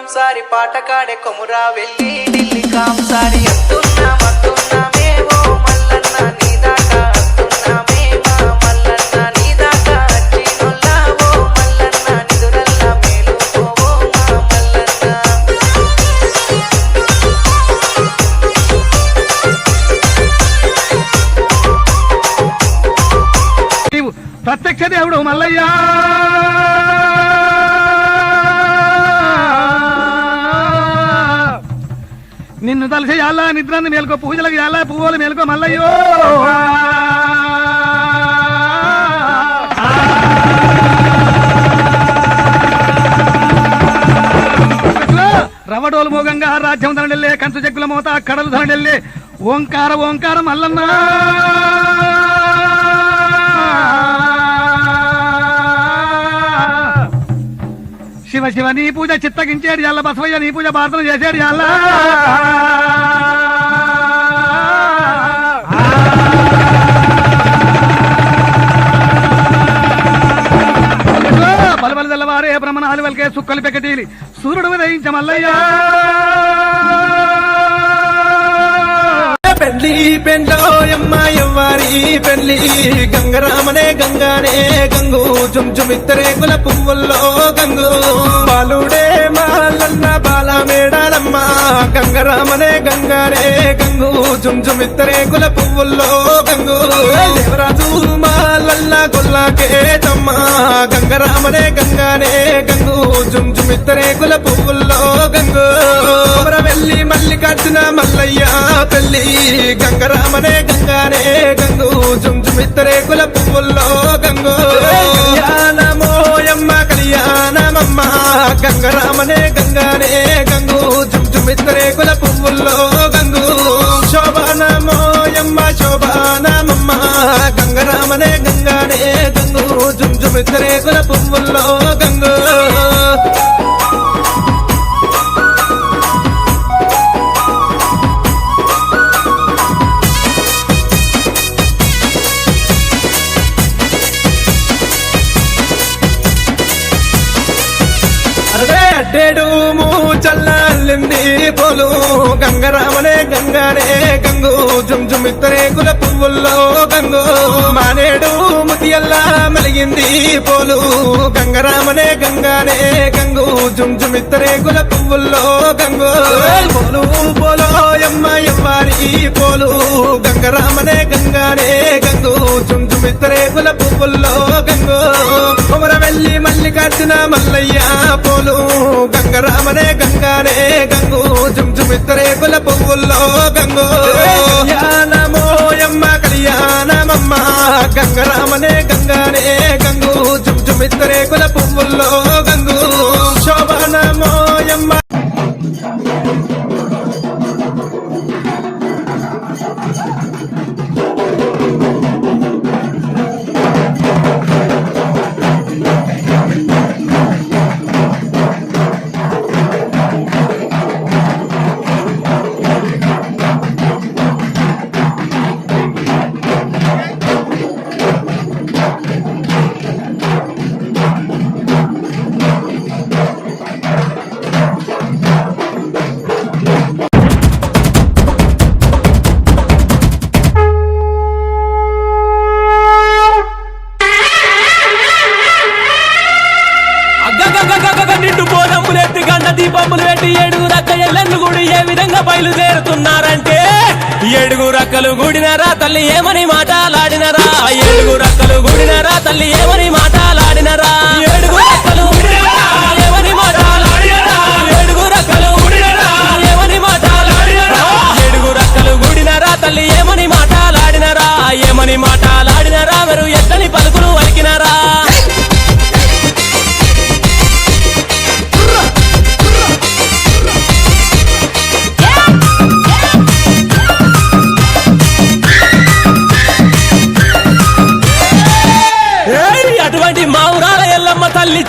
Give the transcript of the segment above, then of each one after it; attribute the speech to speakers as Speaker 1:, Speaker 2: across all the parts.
Speaker 1: కాంసారి పాట కాడే కొమురా వెళ్ళి ఢిల్లీ కాంసారి అంటున్నా మత్తున్నామేమో మల్లన్న నీ దాకా అంటున్నామే మల్లన్న నీ దాకా అచ్చినొల్లావో మల్లన్న మా మల్లన్న.
Speaker 2: ప్రత్యక్ష దేవుడు మల్లయ్యా. నిన్ను తలసి యాలా నిద్రని మేలుకో పూజలకు యాలా పువ్వులు మేలుకో మల్లయ్యో. రవడోలు మోగంగా రాజ్యం ధనడెల్లే కంచు చెక్కుల మోత కడలు ధనడెల్లే ఓంకార ఓంకార మల్లన్న. శివ శివ నీ పూజ చిత్తగించాడు ఎల్ల బసవయ్య నీ పూజ ప్రార్థన చేశాడు ఎల్ల బలబల తెల్లవారే బ్రహ్మణాలు వెల్కే సుక్కలు పెకటీలి. సూర్యుడు ఉదయించ మల్లయ్యా.
Speaker 3: పెళ్ళి పెండ్లోయమ్మ ఎవ్వారి పెళ్ళి. గంగరామనే గంగానే గంగు. జుంజుమిత్తరే కుల పువ్వుల్లో గంగు. బాలుడే మాలన్న బాల మేడాలమ్మ గంగరామనే గంగానే గంగు. జుంజుమిత్తరే కుల పువ్వుల్లో గంగు. దేవరాజు మాలల్ల గొల్లాకే తమ్మ గంగరామనే గంగానే గంగు. జుంజుమిత్తరే కుల పువ్వుల్లో గంగు. వెళ్ళి మల్లికార్జున మల్లయ్య పెళ్ళి గంగరామనే గంగానే గంగు. జుంజుమిత్తరే కుల పువ్వుల్లో గంగు. జుంజుమిత్తరే కుల పువ్వుల్లో గంగు. అడ్డేడు చల్లాలింది పోలు. గంగరామనే గంగానే గంగు. ఇత్తరే కుల పువ్వుల్లో గంగు. మానేడు ముతియల్లా మెలిగింది పోలు. గంగరామనే గంగానే గంగు. జుంజుమిత్తరే కుల పువ్వుల్లో గంగు. పోలు పోలో ఎమ్మ ఎవ్వారి పోలు. గంగరామనే గంగానే గంగు. జుంజుమిత్తరే కుల పువ్వుల్లో గంగు. కుమర వెళ్ళి మల్లికార్జున మల్లయ్య పోలు. గంగరామనే గంగానే గంగు. జుంజుమిత్తరే కుల పువ్వుల్లో గంగు. జుంజుమిత్తరే పువ్వుల్లో గంగు. శోభనమోయమ్మ.
Speaker 4: అగ్గగగగగగ నిండు బోధములెత్తి గండ దీపములు పెట్టి ఏడుగు రక్క ఎల్లెన్ను గుడి ఏ విధంగా బయలుదేరుతున్నారంటే? ఏడుగు రక్కలు గుడినరా తల్లి ఏమని మాటలాడినరా? ఏడుగు రక్కలు గుడినరా తల్లి ఏమని మాటలాడినరా? ఏడు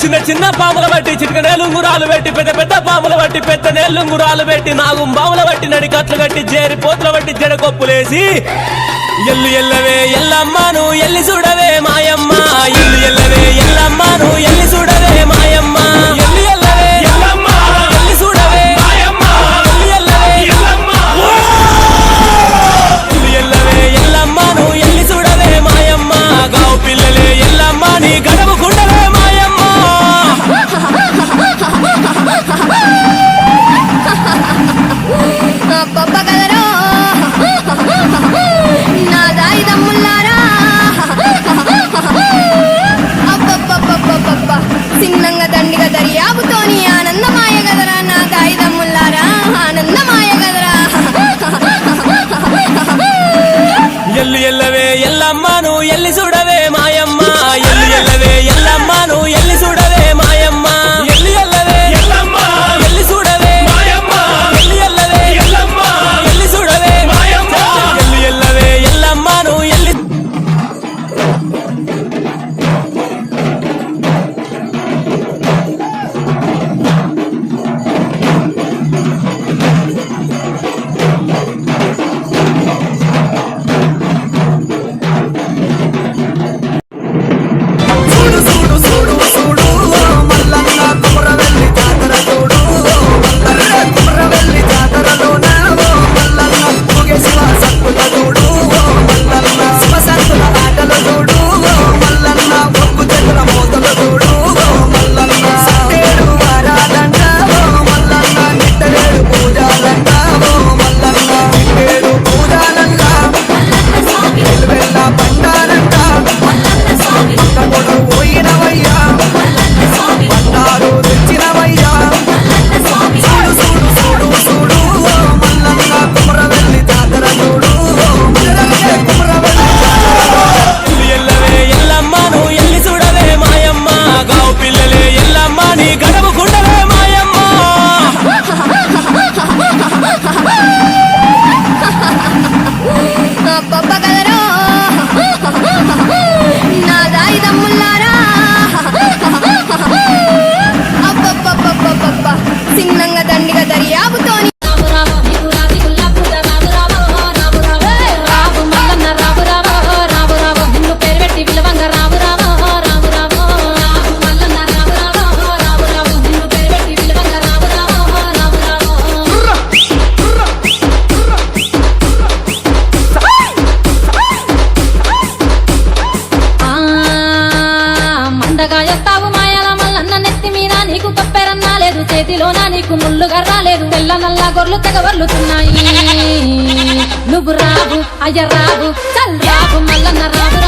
Speaker 4: చిన్న చిన్న పాముల బట్టి చిటిక నేలుంగురాలు పెట్టి పెద్ద పెద్ద పాముల బట్టి పెద్ద నేలుంగురాలు పెట్టి నాగు బావుల బట్టి నడికట్లు కట్టి చేరి పోతుల బట్టి జడకొప్పులేసి ఎల్లు ఎల్లవే ఎల్లమ్మను ఎల్లి చూడవే మాయమ్మ. ఎల్లు ఎల్లవే ఎల్లమ్మను ఎల్లి చూడవే మాయమ్మ. చూడవే ఎల్లమ్మను ఎల్లి చూడవే
Speaker 5: తెల్ల నల్ల గొర్రెలు తెగవర్లుతున్నాయి. నువ్వు రావు అయ్య రావు చల్ రావు మల్లన్న రావు